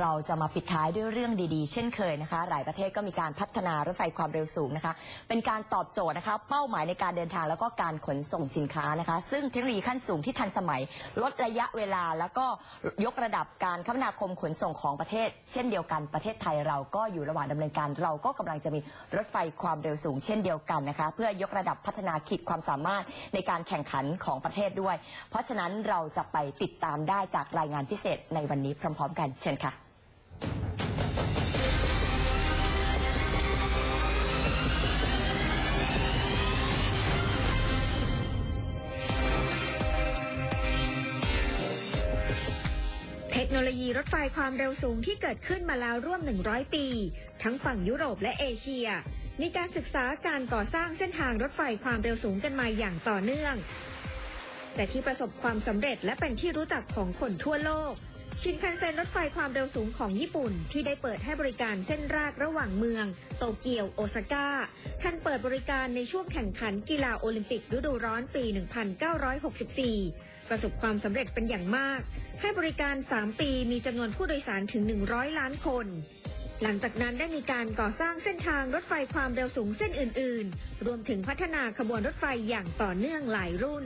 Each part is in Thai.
เราจะมาปิดท้ายด้วยเรื่องดีๆ เช่นเคยนะคะ หลายประเทศก็มีการพัฒนารถไฟความเร็วสูงนะคะ เป็นการตอบโจทย์นะคะ เป้าหมายในการเดินทางแล้วก็การขนส่งสินค้านะคะ ซึ่งเทคโนโลยีขั้นสูงที่ทันสมัย ลดระยะเวลาแล้วก็ยกระดับการคมนาคมขนส่งของประเทศ เช่นเดียวกันประเทศไทยเราก็อยู่ระหว่างดำเนินการ เราก็กำลังจะมีรถไฟความเร็วสูง เช่นเดียวกันนะคะ เพื่อยกระดับพัฒนาขีดความสามารถในการแข่งขันของประเทศด้วย เพราะฉะนั้นเราจะไปติดตามได้จากรายงานพิเศษในวันนี้พร้อม ๆ กันเชิญค่ะ โนโลยีรถไฟความเร็วสูงที่เกิดขึ้นมาแล้วร่วม 100 ปี ทั้งฝั่งยุโรปและเอเชีย มีการศึกษาการก่อสร้างเส้นทางรถไฟความเร็วสูงกันมาอย่างต่อเนื่อง แต่ที่ประสบความสำเร็จและเป็นที่รู้จักของคนทั่วโลก ชินคันเซ็นรถไฟความเร็วสูงของญี่ปุ่น ที่ได้เปิดให้บริการเส้นรากระหว่างเมือง โตเกียวโอซาก้าท่านเปิดบริการในช่วงแข่งขันกีฬาโอลิมปิกฤดูร้อนปี 1964 ประสบความสำเร็จเป็นอย่างมาก ให้บริการ 3 ปีมีจำนวนผู้โดยสารถึง 100 ล้านคน หลังจากนั้นได้มีการก่อสร้างเส้นทางรถไฟความเร็วสูงเส้นอื่น ๆ รวมถึงพัฒนาขบวนรถไฟอย่างต่อเนื่องหลายรุ่น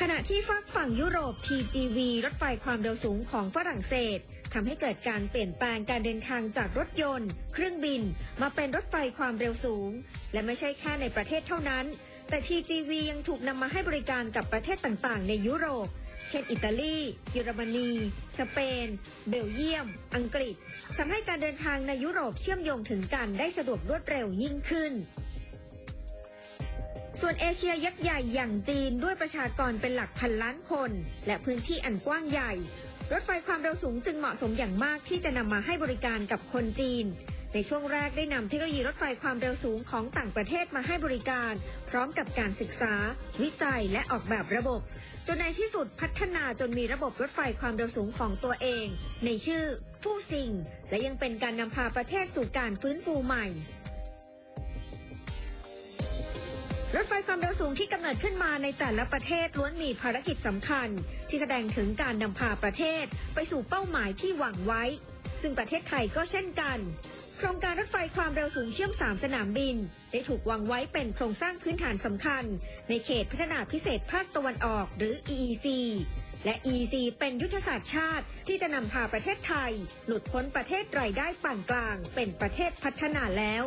ขณะที่ฝากฝั่งยุโรป TGV รถไฟความเร็วสูงของฝรั่งเศสทำให้เกิดการเปลี่ยนแปลงการเดินทางจากรถยนต์ เครื่องบิน มาเป็นรถไฟความเร็วสูง และไม่ใช่แค่ในประเทศเท่านั้น แต่ TGV ยังถูกนำมาให้บริการกับประเทศต่างๆ ในยุโรป เช่น อิตาลี เยอรมนี สเปน เบลเยียม อังกฤษทำให้การเดินทางในยุโรปเชื่อมโยงถึงกันได้สะดวกรวดเร็วยิ่งขึ้น ส่วนเอเชียยักษ์ใหญ่อย่างจีนด้วยประชากรเป็นหลักพันล้านคน และพื้นที่อันกว้างใหญ่ รถไฟความเร็วสูงจึงเหมาะสมอย่างมากที่จะนำมาให้บริการกับคนจีน ในช่วงแรกได้นำเทคโนโลยีรถไฟความเร็วสูงของต่างประเทศมาให้บริการ พร้อมกับการศึกษา วิจัยและออกแบบระบบ จนในที่สุดพัฒนาจนมีระบบรถไฟความเร็วสูงของตัวเอง ในชื่อฟู่ซิงและยังเป็นการนำพาประเทศสู่การฟื้นฟูใหม่ รถไฟความเร็วสูงที่กำเนิดขึ้นมาในแต่ละประเทศล้วนมีภารกิจสำคัญ ที่แสดงถึงการนำพาประเทศไปสู่เป้าหมายที่หวังไว้ ซึ่งประเทศไทยก็เช่นกันโครงการรถไฟความเร็วสูงเชื่อม 3 สนามบิน ได้ถูกวางไว้เป็นโครงสร้างพื้นฐานสำคัญ ในเขตพัฒนาพิเศษภาคตะวันออกหรือ EEC และ EEC เป็นยุทธศาสตร์ชาติที่จะนำพาประเทศไทย หลุดพ้นประเทศรายได้ปานกลาง เป็นประเทศพัฒนาแล้ว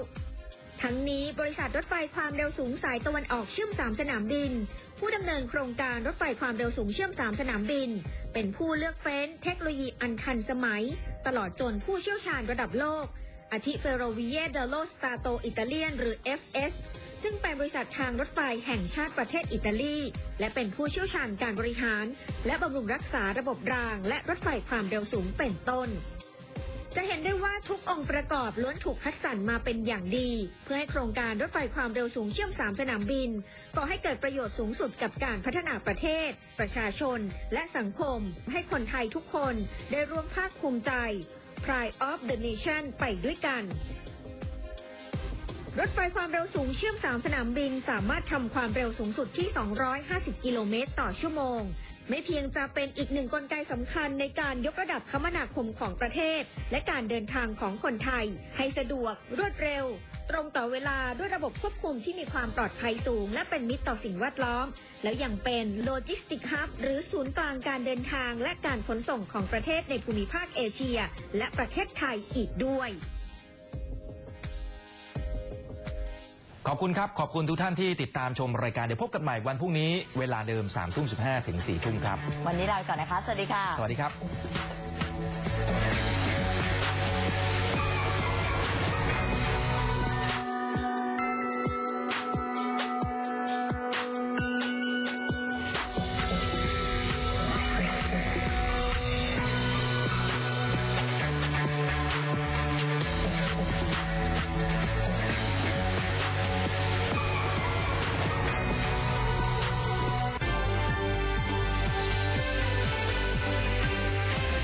ทั้งนี้บริษัทรถไฟความเร็วสูงสายตะวันออกเชื่อม 3 สนามบิน ผู้ดำเนินโครงการรถไฟความเร็วสูงเชื่อม 3 สนามบิน เป็นผู้เลือกเฟ้นเทคโนโลยีอันทันสมัย ตลอดจนผู้เชี่ยวชาญระดับโลก อาทิเฟโรวิเยเดโลสตาโตอิตาเลียนหรือ FS ซึ่งเป็นบริษัททางรถไฟแห่งชาติประเทศอิตาลี และเป็นผู้เชี่ยวชาญการบริหาร และบำรุงรักษาระบบราง และรถไฟความเร็วสูงเป็นต้น จะเห็นได้ว่าทุกองค์ประกอบล้วนถูกคัดสรรมาเป็นอย่างดี เพื่อให้โครงการรถไฟความเร็วสูงเชื่อม 3 สนามบินก่อให้เกิดประโยชน์สูงสุดกับการพัฒนาประเทศ ประชาชน และสังคม ให้คนไทยทุกคนได้ร่วมภาคภูมิใจ Pride of the Nation ไปด้วยกันรถไฟความเร็วสูงเชื่อม 3 สนามบิน สามารถทำความเร็วสูงสุดที่ 250 กิโลเมตรต่อชั่วโมง ไม่เพียงจะเป็นอีกหนึ่งกลไกสำคัญในการยกระดับคมนาคมของประเทศ และการเดินทางของคนไทย ให้สะดวก รวดเร็ว ตรงต่อเวลาด้วยระบบควบคุมที่มีความปลอดภัยสูง และเป็นมิตรต่อสิ่งแวดล้อม แล้วยังเป็นโลจิสติกฮับหรือศูนย์กลางการเดินทาง และการขนส่งของประเทศในภูมิภาคเอเชีย และประเทศไทยอีกด้วย ขอบคุณครับ ขอบคุณทุกท่านที่ติดตามชมรายการ เดี๋ยวพบกันใหม่วันพรุ่งนี้เวลาเดิม3ามทุ่มสิถึง4ี่ทุ่มครับ วันนี้ลาไปก่อนนะคะ สวัสดีค่ะ สวัสดีครับ